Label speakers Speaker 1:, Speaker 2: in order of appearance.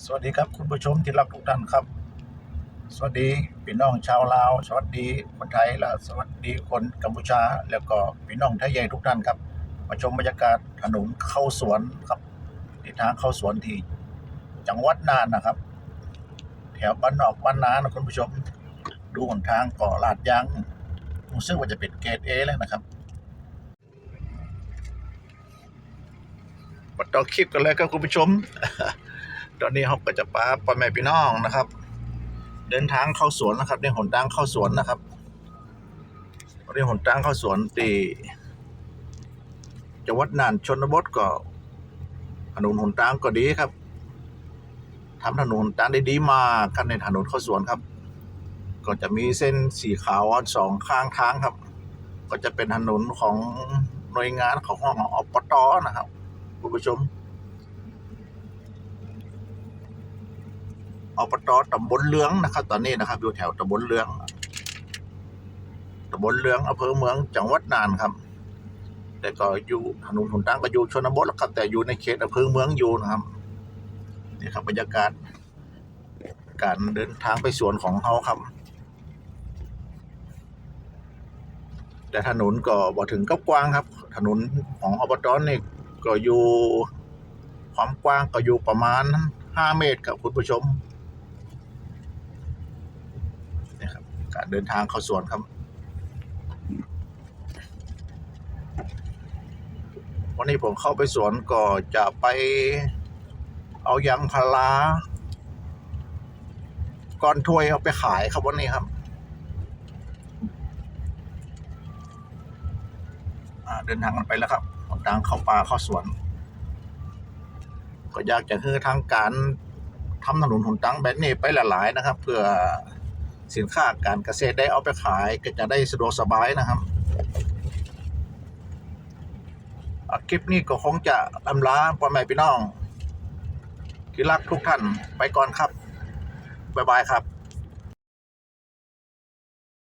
Speaker 1: สวัสดีครับคุณผู้ชมที่รักทุกท่านครับ สวัสดีพี่น้องชาวลาว สวัสดีคนไทยและสวัสดีคนกัมพูชา แล้วก็พี่น้องไทยใหญ่ทุกท่านครับ มาชมบรรยากาศถนนเข้าสวนครับที่ทางเข้าสวนที่จังหวัดน่านนะครับ แถวบ้านนอกบ้านนานะคุณผู้ชม ดูหนทางก่อลาดยางรู้สึกว่าจะเป็นเกรดเอเลยนะครับมาต่อคลิปกันเลยครับคุณผู้ชม ตอนนี้เขาก็จะปาพ่อแม่พี่น้องนะครับ เดินทางเข้าสวนนะครับในหนทางเข้าสวนนะครับในหนทางเข้าสวนตีจังหวัดน่านชนบทก็ถนนหนทางก็ดีครับทำถนนหนทางได้ดีมากครับในถนนเข้าสวนครับ ก็จะมีเส้นสีขาวสองข้างทางครับ ก็จะเป็นถนนของหน่วยงานของห้องอปตนะครับคุณผู้ชม อบตตำบลเลืองนะครับ ตอนนี้นะครับอยู่แถวตำบลเลืองตำบลเลืองอำเภอเมืองจังหวัดน่านครับ แต่ก็อยู่ถนนหนทางก็อยู่ชนบทแล้วครับ แต่อยู่ในเขตอำเภอเมืองอยู่นะครับนี่ครับบรรยากาศ การเดินทางไปสวนของเขาครับ แต่ถนนก็บ่ถึงกับกว้างครับ ถนนของอบตนี่ก็อยู่ความกว้างก็อยู่ประมาณห้าเมตรครับคุณผู้ชม นะครับ การเดินทางเข้าสวนครับ วันนี้ผมเข้าไปสวนก็จะไปเอายางพาราก้อนถ้วยเอาไปขายครับวันนี้ครับเดินทางกันไปแล้วครับหนทางเข้าป่าเข้าสวน ก็อยากจะให้ทางการทำถนนหนทางแบบนี้ไปหลายๆนะครับ เพื่อ สินค้าการเกษตรได้เอาไปขายก็จะได้สะดวกสบายนะครับคลิปนี้ก็คงจะลำลาพ่อแม่พี่น้องที่รักทุกท่านไปก่อนครับ บ๊ายบายครับ